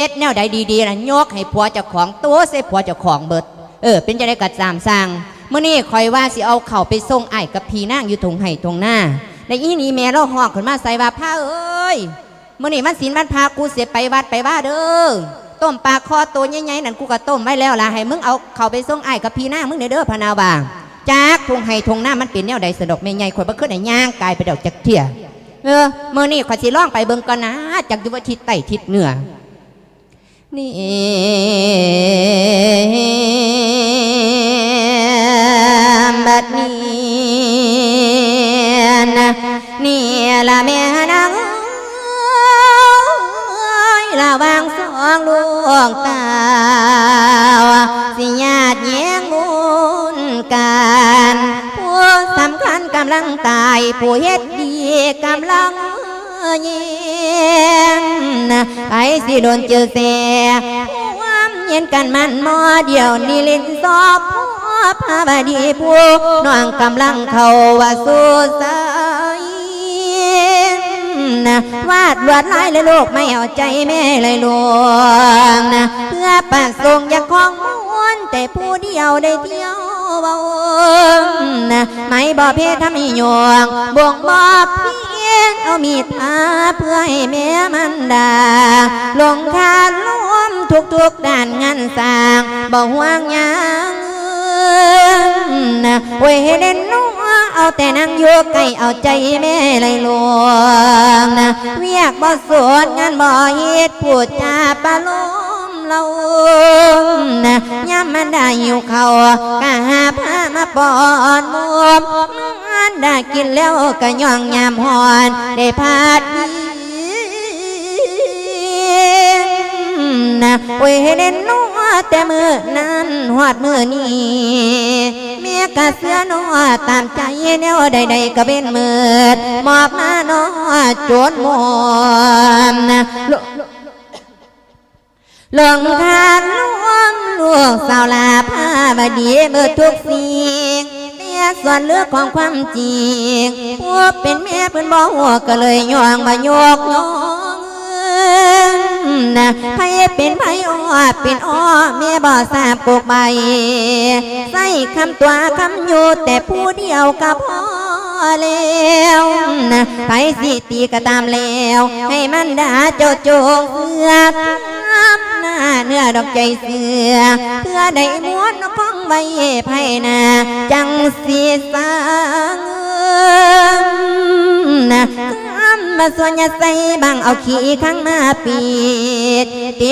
เฮ็ดแนวใดดีๆนะยกให้ผัวเจ้าของตัวใส่ผัวเจ้าของเบิด เออ เป็นจะได้กัดสามสร้างเมื่อนี้คอยว่าสิเอาเข่าไปส่งไอ้กับพีนางอยู่ทงไห้ทงหน้าในอีนี่แม่เราหอกขึ้นมาใส่ว่าผ้าเอ้ยเมื่อนี้มันศีลวันพากูเสียไปวัดไปว่าเด้อต้มปลาคอตัวใหญ่ๆนั่นกูก็ต้มไว้แล้วล่ะให้มึงเอาเข่าไปส่งไอ้กับพีนางมึงเด้อเด้อพนาวาจากทงไห้ทงหน้ามันเป็นแนวใดสะดอกแม่ใหญ่ข่อยบ่ขึ้นไหนย่างกายไปดอกจักเที่ยเออเมื่อนี้ขอยสิล่องไปเบิ่งก่อนนะจากยู่ว่าทิศใต้ทิศเหนือ นี่บัดนี้นะนี่ละแม่นางเอ้ยระหวางสองลูกตา ไปสิโดนเจอเสียความเย็นกันมันมอเดียวนี่เล่นสอบพ่อพาบดีผู้น้องกำลังเขาว่าสู้สายนะวาดลวดลายเลยลูกไม่เอาใจแม่เลยลวงนะเพื่อปัดส่งอยากของม้วนแต่ผู้เดียวได้เที่ยวเบานะไม่บ่เพศทำให้หยวงบ่วงบ่ เอามีดพาเพื่อให้แม่มันดา ลงทานร่วมทุกทุกด้านงานสร้างบ่ห่วงยังนะเว้ยเด่นนัวเอาแต่นั่งอยู่ใกล้เอาใจแม่เลยลวงนะเวียกบ่สวนงานบ่เฮ็ดพูดจาปะลมเรานะย้ำมันได้อยู่เขาก็หาผ้ามาปอนมวม ได้กินแล้วก็ย่องยามหอน ได้พาดนะเว้ยเด่นนัวแต่มือนั้นหอดมือนี้เมียกะเสือนัวตามใจแนวใดๆก็เป็นมืดมอบมานัวจนมอมนะหลงทานลวงลูกสาวลาพาบดีเบิดทุกสี ส่วนเลือกของความจริงพวกเป็นแม่เพิ่นบ่หัวก็เลยย่องมาโยกน้องนะไผเป็นไผอ้อเป็นอ้อแม่บ่ทราบกกใบใส่คำตัวคำอยู่แต่ผู้เดียวก็พอแล้วนะไผสิตีก็ตามแล้ว ให้มันด่าเจ้าโจงเสือกหน้าเนื้อดอกใจเสือเพื่อได้ม้วนของใบไผ่นา จังสีสางนะคำมาส่วนยาใส่บังเอาขี้ข้างหน้าปีด